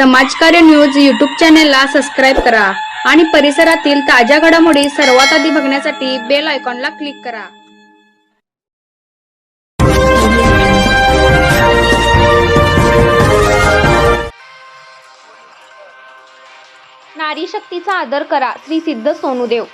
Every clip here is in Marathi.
समाजकार्य न्यूज यूट्यूब चॅनेलला सबस्क्राईब करा आणि परिसरातील ताज्या घडामोडी सर्वात आधी बघण्यासाठी बेल आयकॉनला क्लिक करा. नारी शक्तीचा आदर करा श्री सिद्ध सोनुदेव.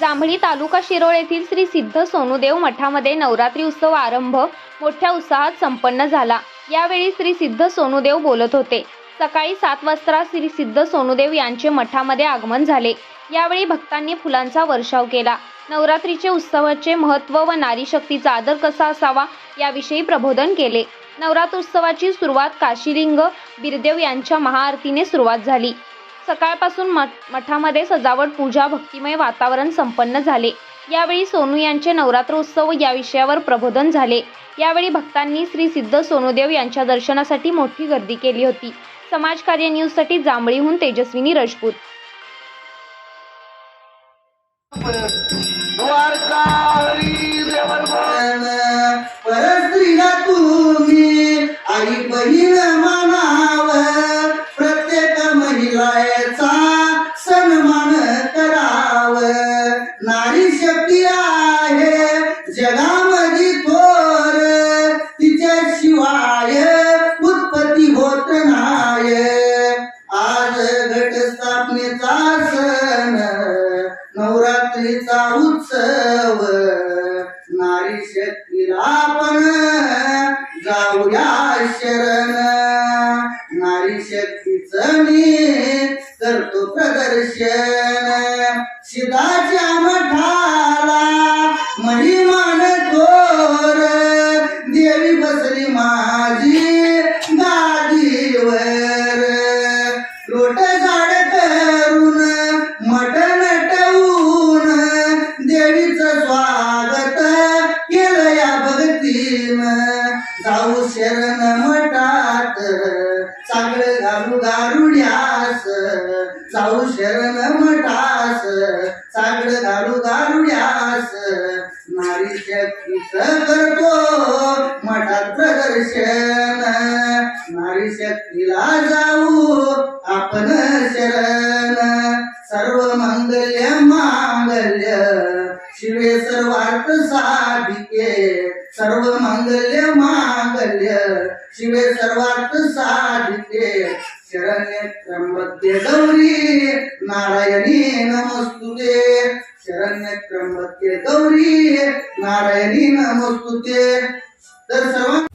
जांभळी तालुका शिरोळ येथील श्री सिद्ध सोनुदेव मठामध्ये नवरात्री उत्सव आरंभ मोठ्या उत्साहात संपन्न झाला. यावेळी श्री सिद्ध सोनुदेव बोलत होते. सकाळी सात वाजता श्री सिद्ध सोनुदेव यांचे मठामध्ये आगमन झाले. यावेळी भक्तांनी फुलांचा वर्षाव केला. नवरात्रीचे उत्सवाचे महत्त्व व नारी शक्तीचा आदर कसा असावा याविषयी प्रबोधन केले. नवरात्रोत्सवाची सुरुवात काशीलिंग बिरदेव यांच्या महाआरतीने सुरुवात झाली. सकाळपासून मठ मठामध्ये सजावट पूजा भक्तिमय वातावरण संपन्न झाले. यावेळी सोनू यांचे नवरात्रोत्सव या विषयावर प्रबोधन झाले. यावेळी भक्तांनी श्री सिद्ध सोनुदेव यांच्या दर्शनासाठी मोठी गर्दी केली होती. समाजकार्य न्यूजसाठी जांभळीहून तेजस्विनी राजपूत. प्रत्येक महिलाचा सन्मान कराव नारी शक्ती आहे जगामध्ये थोर तिच्याशिवाय शिवाय घटस्थापनेचा सण नवरात्रीचा उत्सव नारी शक्तीला आपण जाऊया शरण. नारी शक्तीच मी करतो प्रदर्शन. शिदाच्या मठाला महिमान तोर देवी बसली माझी. जाऊ शरण मठात. चांगलं घालू गारुड्यास जाऊ शरण मठास. चांगलं घालू गारुड्यास नारी शक्तीच करतो मठात प्रदर्शन. नारी शक्तीला जाऊ शिवे सर्वार्थ साधिके सर्व मंगल्य मांगल्य शिवे सर्वार्थ साधिके. शरण्य त्र्यंबके गौरी नारायणी नमस्तुते. शरण्य त्र्यंबके गौरी नारायणी नमस्तुते. तर सर्व